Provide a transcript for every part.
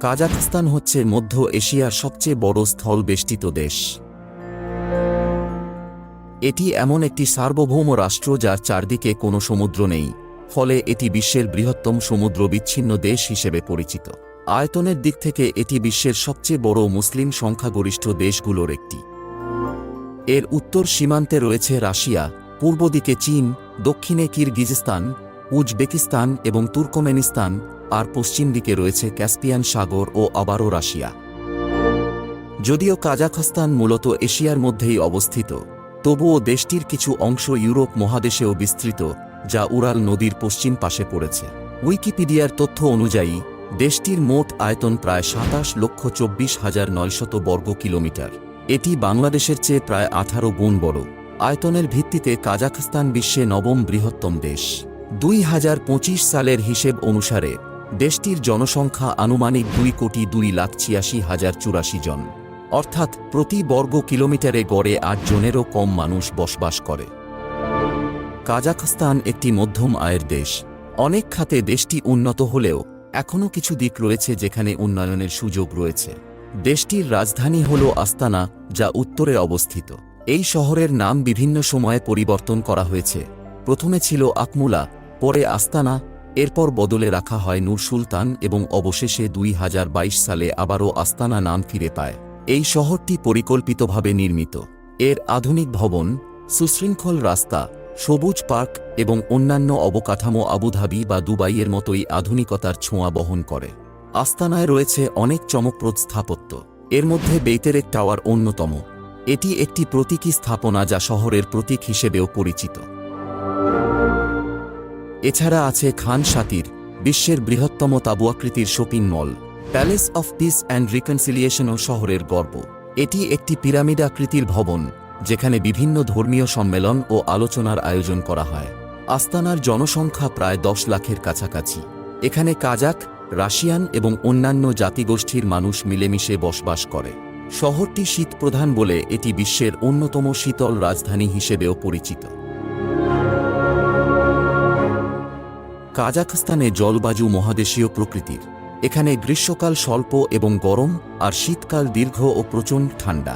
কাজাখস্তান হচ্ছে মধ্য এশিয়ার সবচেয়ে বড় স্থলবেষ্টিত দেশ। এটি এমন একটি সার্বভৌম রাষ্ট্র যার চারদিকে কোনো সমুদ্র নেই, ফলে এটি বিশ্বের বৃহত্তম সমুদ্র বিচ্ছিন্ন দেশ হিসেবে পরিচিত। আয়তনের দিক থেকে এটি বিশ্বের সবচেয়ে বড় মুসলিম সংখ্যাগরিষ্ঠ দেশগুলোর একটি। এর উত্তর সীমান্তে রয়েছে রাশিয়া, পূর্ব দিকে চীন, দক্ষিণে কিরগিজস্তান, উজবেকিস্তান এবং তুর্কমেনিস্তান আর পশ্চিম দিকে রয়েছে ক্যাসপিয়ান সাগর ও আবারও রাশিয়া। যদিও কাজাখস্তান মূলত এশিয়ার মধ্যেই অবস্থিত, তবুও দেশটির কিছু অংশ ইউরোপ মহাদেশেও বিস্তৃত, যা উরাল নদীর পশ্চিম পাশে পড়েছে। উইকিপিডিয়ার তথ্য অনুযায়ী, দেশটির মোট আয়তন প্রায় সাতাশ লক্ষ চব্বিশ হাজার নয়শত বর্গ কিলোমিটার। এটি বাংলাদেশের চেয়ে প্রায় আঠারো গুণ বড়। আয়তনের ভিত্তিতে কাজাখস্তান বিশ্বে নবম বৃহত্তম দেশ। দুই হাজার পঁচিশ সালের হিসেব অনুসারে দেশটির জনসংখ্যা আনুমানিক দুই কোটি দুই লাখ ছিয়াশি হাজার চুরাশি জন। অর্থাৎ প্রতি বর্গ কিলোমিটারে গড়ে আট জনেরও কম মানুষ বসবাস করে। কাজাখস্তান একটি মধ্যম আয়ের দেশ। অনেক খাতে দেশটি উন্নত হলেও এখনও কিছু দিক রয়েছে যেখানে উন্নয়নের সুযোগ রয়েছে। দেশটির রাজধানী হল আস্তানা, যা উত্তরে অবস্থিত। এই শহরের নাম বিভিন্ন সময়ে পরিবর্তন করা হয়েছে। প্রথমে ছিল আকমুলা, পরে আস্তানা এরপর বদলে রাখা হয় নূর সুলতান এবং অবশেষে দুই হাজার বাইশ সালে আবারও আস্তানা নাম ফিরে পায়। এই শহরটি পরিকল্পিতভাবে নির্মিত। এর আধুনিক ভবন, সুশৃঙ্খল রাস্তা, সবুজ পার্ক এবং অন্যান্য অবকাঠামো আবুধাবি বা দুবাইয়ের মতোই আধুনিকতার ছোঁয়া বহন করে। আস্তানায় রয়েছে অনেক চমকপ্রদ স্থাপত্য। এর মধ্যে বেইতেরেক টাওয়ার অন্যতম। এটি একটি প্রতীকী স্থাপনা যা শহরের প্রতীক হিসেবেও পরিচিত। এছাড়া আছে খান সাতির বিশ্বের বৃহত্তম তাবুয়াকৃতির shopping mall, palace of peace and রিকনসিলিয়েশনও শহরের গর্ব। এটি একটি পিরামিড আকৃতির ভবন, যেখানে বিভিন্ন ধর্মীয় সম্মেলন ও আলোচনার আয়োজন করা হয়। আস্তানার জনসংখ্যা প্রায় দশ লাখের কাছাকাছি। এখানে কাজাক, রাশিয়ান এবং অন্যান্য জাতিগোষ্ঠীর মানুষ মিলেমিশে বসবাস করে। শহরটি শীতপ্রধান বলে এটি বিশ্বের অন্যতম শীতল রাজধানী হিসেবেও পরিচিত। কাজাখস্তানে জলবায়ু মহাদেশীয় প্রকৃতির। এখানে গ্রীষ্মকাল স্বল্প এবং গরম, আর শীতকাল দীর্ঘ ও প্রচণ্ড ঠান্ডা।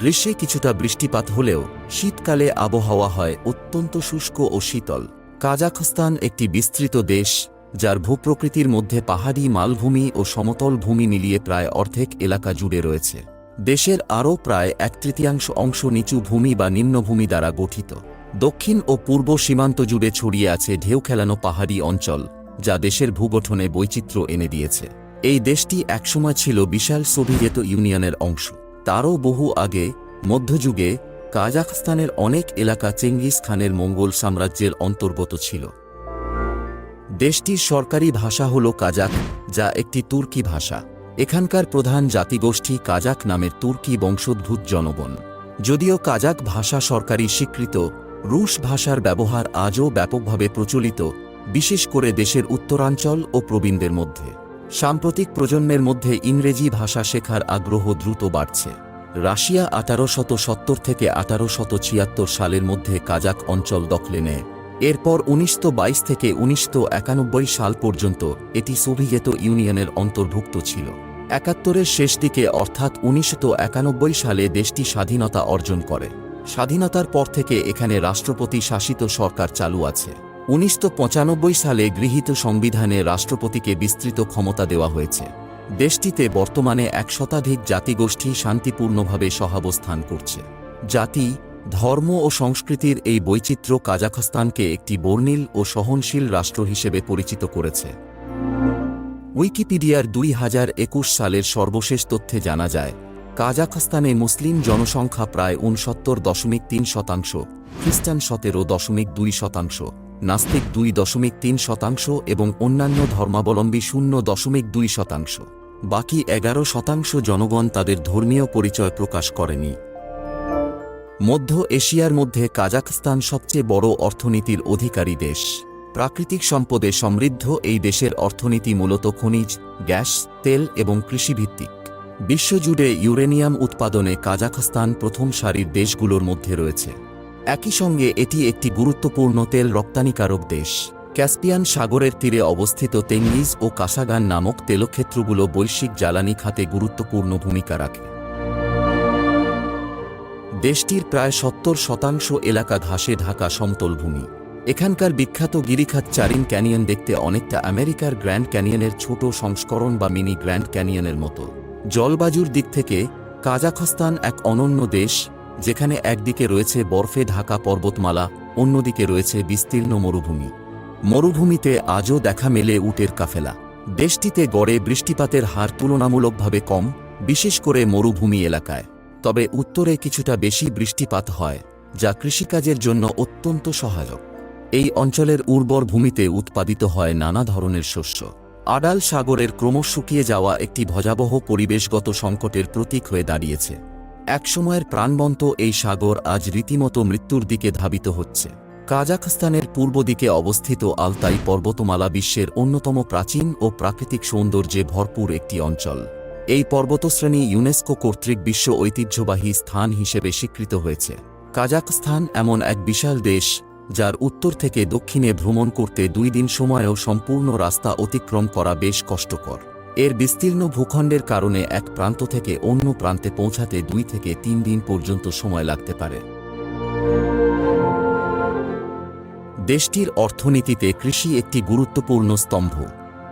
গ্রীষ্মে কিছুটা বৃষ্টিপাত হলেও শীতকালে আবহাওয়া হয় অত্যন্ত শুষ্ক ও শীতল। কাজাখস্তান একটি বিস্তৃত দেশ, যার ভূপ্রকৃতির মধ্যে পাহাড়ি মালভূমি ও সমতল ভূমি মিলিয়ে প্রায় অর্ধেক এলাকা জুড়ে রয়েছে। দেশের আরও প্রায় এক তৃতীয়াংশ অংশ নিচু ভূমি বা নিম্নভূমি দ্বারা গঠিত। দক্ষিণ ও পূর্ব সীমান্ত জুড়ে ছড়িয়ে আছে ঢেউ খেলানো পাহাড়ি অঞ্চল, যা দেশের ভূগঠনে বৈচিত্র্য এনে দিয়েছে। এই দেশটি একসময় ছিল বিশাল সোভিয়েত ইউনিয়নের অংশ। তারও বহু আগে, মধ্যযুগে, কাজাখস্তানের অনেক এলাকা চেঙ্গিস খানের মঙ্গল সাম্রাজ্যের অন্তর্গত ছিল। দেশটির সরকারি ভাষা হল কাজাক যা একটি তুর্কি ভাষা। এখানকার প্রধান জাতিগোষ্ঠী কাজাক নামের তুর্কি বংশোদ্ভূত জনগণ। যদিও কাজাক ভাষা সরকারি স্বীকৃত রুশ ভাষার ব্যবহার আজও ব্যাপকভাবে প্রচলিত, বিশেষ করে দেশের উত্তরাঞ্চল ও প্রবীণদের মধ্যে। সাম্প্রতিক প্রজন্মের মধ্যে ইংরেজি ভাষা শেখার আগ্রহ দ্রুত বাড়ছে। রাশিয়া আঠারো শত সত্তর থেকে আঠারো শত ছিয়াত্তর সালের মধ্যে কাজাক অঞ্চল দখলে নেয়। এরপর উনিশশো বাইশ থেকে উনিশশো একানব্বই সাল পর্যন্ত এটি সোভিয়েত ইউনিয়নের অন্তর্ভুক্ত ছিল। একাত্তরের শেষ দিকে অর্থাৎ উনিশশো একানব্বই সালে দেশটি স্বাধীনতা অর্জন করে। স্বাধীনতার পর থেকে এখানে রাষ্ট্রপতি শাসিত সরকার চালু আছে। উনিশশো পঁচানব্বই সালে গৃহীত সংবিধানে রাষ্ট্রপতিকে বিস্তৃত ক্ষমতা দেওয়া হয়েছে। দেশটিতে বর্তমানে এক শতাধিক জাতিগোষ্ঠী শান্তিপূর্ণভাবে সহাবস্থান করছে। জাতি, ধর্ম ও সংস্কৃতির এই বৈচিত্র্য কাজাখস্তানকে একটি বর্ণিল ও সহনশীল রাষ্ট্র হিসেবে পরিচিত করেছে। উইকিপিডিয়ার দুই হাজার একুশ সালের সর্বশেষ তথ্যে জানা যায় কাজাখস্তানে মুসলিম জনসংখ্যা প্রায় উনসত্তর দশমিক তিন শতাংশ, খ্রিস্টান সতেরো দশমিক দুই শতাংশ, নাস্তিক দুই দশমিক তিন শতাংশ এবং অন্যান্য ধর্মাবলম্বী শূন্য দশমিক দুই শতাংশ। বাকি এগারো শতাংশ জনগণ তাদের ধর্মীয় পরিচয় প্রকাশ করেনি। মধ্য এশিয়ার মধ্যে কাজাখস্তান সবচেয়ে বড় অর্থনীতির অধিকারী দেশ। প্রাকৃতিক সম্পদে সমৃদ্ধ এই দেশের অর্থনীতি মূলত খনিজ, গ্যাস, তেল এবং কৃষিভিত্তিক। বিশ্বজুড়ে ইউরেনিয়াম উৎপাদনে কাজাখস্তান প্রথম সারির দেশগুলোর মধ্যে রয়েছে। একই সঙ্গে এটি একটি গুরুত্বপূর্ণ তেল রপ্তানিকারক দেশ। ক্যাসপিয়ান সাগরের তীরে অবস্থিত তেঙ্গিজ ও কাসাগান নামক তেলক্ষেত্রগুলো বৈশ্বিক জ্বালানি খাতে গুরুত্বপূর্ণ ভূমিকা রাখে। দেশটির প্রায় সত্তর শতাংশ এলাকা ঘাসে ঢাকা সমতল ভূমি। এখানকার বিখ্যাত গিরিখাত চারিন ক্যানিয়ন দেখতে অনেকটা আমেরিকার গ্র্যান্ড ক্যানিয়নের ছোট সংস্করণ বা মিনি গ্র্যান্ড ক্যানিয়নের মতো। জলবায়ুর দিক থেকে কাজাখস্তান এক অনন্য দেশ, যেখানে একদিকে রয়েছে বরফে ঢাকা পর্বতমালা, অন্যদিকে রয়েছে বিস্তীর্ণ মরুভূমি। মরুভূমিতে আজও দেখা মেলে উটের কাফেলা। দেশটিতে গড়ে বৃষ্টিপাতের হার তুলনামূলকভাবে কম, বিশেষ করে মরুভূমি এলাকায়। তবে উত্তরে কিছুটা বেশি বৃষ্টিপাত হয়, যা কৃষিকাজের জন্য অত্যন্ত সহায়ক। এই অঞ্চলের উর্বর ভূমিতে উৎপাদিত হয় নানা ধরনের শস্য। আডাল সাগরের ক্রমশ শুকিয়ে যাওয়া একটি ভজাবহ পরিবেশগত সংকটের প্রতীক হয়ে দাঁড়িয়েছে। একসময়ের প্রাণবন্ত এই সাগর আজ রীতিমতো মৃত্যুর দিকে ধাবিত হচ্ছে। কাজাখস্তানের পূর্ব দিকে অবস্থিত আলতাই পর্বতমালা বিশ্বের অন্যতম প্রাচীন ও প্রাকৃতিক সৌন্দর্যে ভরপুর একটি অঞ্চল। এই পর্বতশ্রেণী ইউনেস্কো কর্তৃক বিশ্ব ঐতিহ্যবাহী স্থান হিসেবে স্বীকৃত হয়েছে। কাজাখস্তান এমন এক বিশাল দেশ যার উত্তর থেকে দক্ষিণে ভ্রমণ করতে দুই দিন সময়েও সম্পূর্ণ রাস্তা অতিক্রম করা বেশ কষ্টকর। এর বিস্তীর্ণ ভূখণ্ডের কারণে এক প্রান্ত থেকে অন্য প্রান্তে পৌঁছাতে দুই থেকে তিন দিন পর্যন্ত সময় লাগতে পারে। দেশটির অর্থনীতিতে কৃষি একটি গুরুত্বপূর্ণ স্তম্ভ।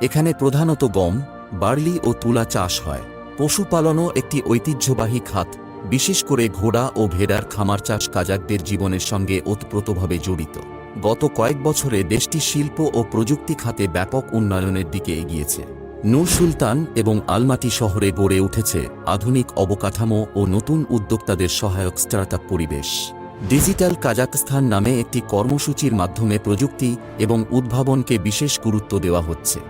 এখানে প্রধানত গম, বার্লি ও তুলা চাষ হয়। পশুপালনও একটি ঐতিহ্যবাহী খাত। বিশেষ করে ঘোড়া ও ভেড়ার খামার চাষ কাজাকদের জীবনের সঙ্গে ওতপ্রোতভাবে জড়িত। গত কয়েক বছরে দেশটি শিল্প ও প্রযুক্তি খাতে ব্যাপক উন্নয়নের দিকে এগিয়েছে। নূর সুলতান এবং আলমাটি শহরে গড়ে উঠেছে আধুনিক অবকাঠামো ও নতুন উদ্যোক্তাদের সহায়ক স্টার্টআপ পরিবেশ। ডিজিটাল কাজাকস্থান নামে একটি কর্মসূচির মাধ্যমে প্রযুক্তি এবং উদ্ভাবনকে বিশেষ গুরুত্ব দেওয়া হচ্ছে।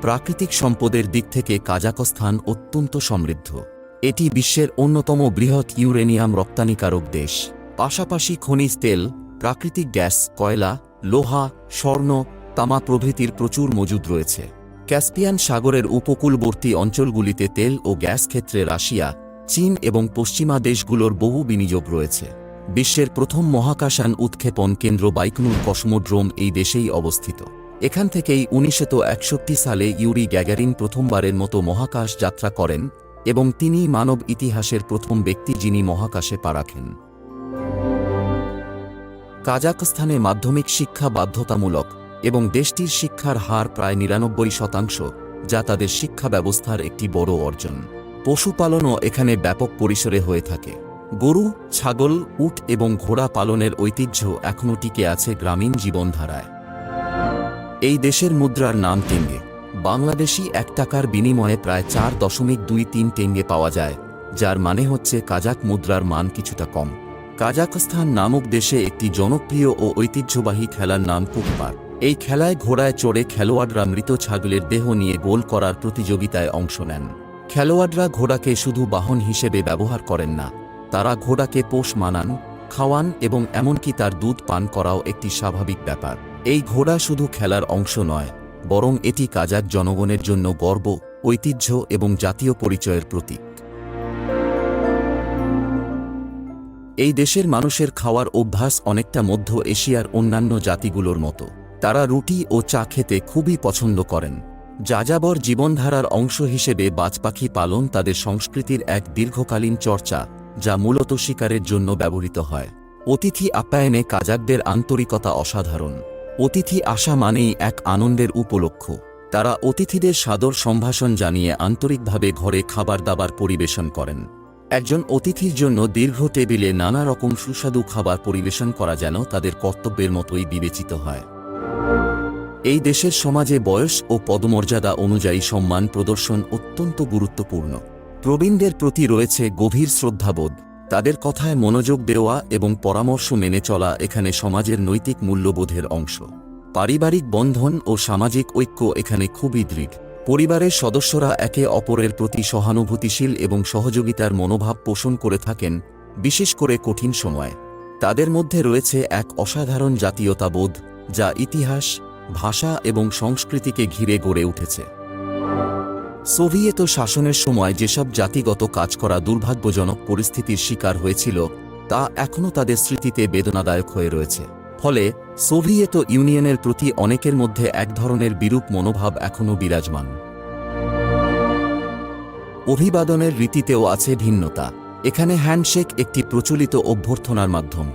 প্রাকৃতিক সম্পদের দিক থেকে কাজাকস্থান অত্যন্ত সমৃদ্ধ। এটি বিশ্বের অন্যতম বৃহৎ ইউরেনিয়াম রপ্তানিকারক দেশ। পাশাপাশি খনিজ তেল, প্রাকৃতিক গ্যাস, কয়লা, লোহা, স্বর্ণ, তামা প্রভৃতির প্রচুর মজুদ রয়েছে। ক্যাসপিয়ান সাগরের উপকূলবর্তী অঞ্চলগুলিতে তেল ও গ্যাস ক্ষেত্রে রাশিয়া, চীন এবং পশ্চিমা দেশগুলোর বহু বিনিয়োগ রয়েছে। বিশ্বের প্রথম মহাকাশান উৎক্ষেপণ কেন্দ্র বাইকনুর কসমোড্রোম এই দেশেই অবস্থিত। এখান থেকেই উনিশশো সালে ইউরি গ্যাগারিন প্রথমবারের মতো মহাকাশ যাত্রা করেন এবং তিনি মানব ইতিহাসের প্রথম ব্যক্তি যিনি মহাকাশে পা রাখেন। কাজাকস্তানে মাধ্যমিক শিক্ষা বাধ্যতামূলক এবং দেশটির শিক্ষার হার প্রায় নিরানব্বই শতাংশ, যা তাদের শিক্ষা ব্যবস্থার একটি বড় অর্জন। পশুপালনও এখানে ব্যাপক পরিসরে হয়ে থাকে। গরু, ছাগল, উট এবং ঘোড়া পালনের ঐতিহ্য এখনও টিকে আছে গ্রামীণ জীবনধারায়। এই দেশের মুদ্রার নাম টেঙ্গে। বাংলাদেশি এক টাকার বিনিময়ে প্রায় চার দশমিক দুই তিন টেঙ্গে পাওয়া যায়, যার মানে হচ্ছে কাজাক মুদ্রার মান কিছুটা কম। কাজাকস্তান নামক দেশে একটি জনপ্রিয় ও ঐতিহ্যবাহী খেলার নাম কুকপার এই খেলায় ঘোড়ায় চড়ে খেলোয়াড়রা মৃত ছাগলের দেহ নিয়ে গোল করার প্রতিযোগিতায় অংশ নেন। খেলোয়াড়রা ঘোড়াকে শুধু বাহন হিসেবে ব্যবহার করেন না, তারা ঘোড়াকে পোষ মানান, খাওয়ান এবং এমনকি তার দুধ পান করাও একটি স্বাভাবিক ব্যাপার। এই ঘোড়া শুধু খেলার অংশ নয় বরং এটি কাজাক জনগণের জন্য গর্ব, ঐতিহ্য এবং জাতীয় পরিচয়ের প্রতীক। এই দেশের মানুষের খাওয়ার অভ্যাস অনেকটা মধ্য এশিয়ার অন্যান্য জাতিগুলোর মতো। তারা রুটি ও চা খেতে খুবই পছন্দ করেন। যাযাবর জীবনধারার অংশ হিসেবে বাজপাখি পালন তাদের সংস্কৃতির এক দীর্ঘকালীন চর্চা, যা মূলত শিকারের জন্য ব্যবহৃত হয়। অতিথি আপ্যায়নে কাজাকদের আন্তরিকতা অসাধারণ। অতিথি আসা মানেই এক আনন্দের উপলক্ষ। তারা অতিথিদের সাদর সম্ভাষণ জানিয়ে আন্তরিকভাবে ঘরে খাবার দাবার পরিবেশন করেন। একজন অতিথির জন্য দীর্ঘ টেবিলে নানা রকম সুস্বাদু খাবার পরিবেশন করা যেন তাদের কর্তব্যের মতোই বিবেচিত হয়। এই দেশের সমাজে বয়স ও পদমর্যাদা অনুযায়ী সম্মান প্রদর্শন অত্যন্ত গুরুত্বপূর্ণ। প্রবীণদের প্রতি রয়েছে গভীর শ্রদ্ধাবোধ। তাদের কথায় মনোযোগ দেওয়া এবং পরামর্শ মেনে চলা এখানে সমাজের নৈতিক মূল্যবোধের অংশ। পারিবারিক বন্ধন ও সামাজিক ঐক্য এখানে খুবই দৃঢ়। পরিবারের সদস্যরা একে অপরের প্রতি সহানুভূতিশীল এবং সহযোগিতার মনোভাব পোষণ করে থাকেন, বিশেষ করে কঠিন সময়ে। তাদের মধ্যে রয়েছে এক অসাধারণ জাতীয়তাবোধ, যা ইতিহাস, ভাষা এবং সংস্কৃতিকে ঘিরে গড়ে উঠেছে। সোভিয়েত শাসনের সময় যেসব জাতিগত কাজ করা দুর্ভাগ্যজনক পরিস্থিতির শিকার হয়েছিল, তা এখনও তাদের স্মৃতিতে বেদনাদায়ক হয়ে রয়েছে। ফলে সোভিয়েত ইউনিয়নের প্রতি অনেকের মধ্যে এক ধরনের বিরূপ মনোভাব এখনও বিরাজমান। অভিবাদনের রীতিতেও আছে ভিন্নতা। এখানে হ্যান্ডশেক একটি প্রচলিত অভ্যর্থনার মাধ্যম।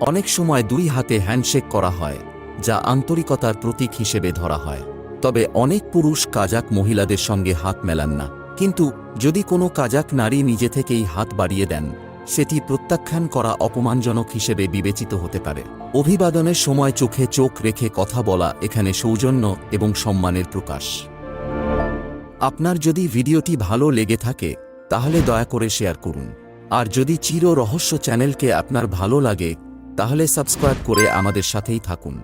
অনেক সময় দুই হাতে হ্যান্ডশেক করা হয়, যা আন্তরিকতার প্রতীক হিসেবে ধরা হয়। তবে অনেক পুরুষ কাজাক মহিলাদের সঙ্গে হাত মেলান না। কিন্তু যদি কোনো কাজাক নারী নিজে থেকেই হাত বাড়িয়ে দেন, সেটি প্রত্যাখ্যান করা অপমানজনক হিসেবে বিবেচিত হতে পারে। অভিবাদনের সময় চোখে চোখ রেখে কথা বলা এখানে সৌজন্য এবং সম্মানের প্রকাশ। আপনার যদি ভিডিওটি ভালো লেগে থাকে, তাহলে দয়া করে শেয়ার করুন। আর যদি চির রহস্য চ্যানেলকে আপনার ভালো লাগে, তাহলে সাবস্ক্রাইব করে আমাদের সাথেই থাকুন।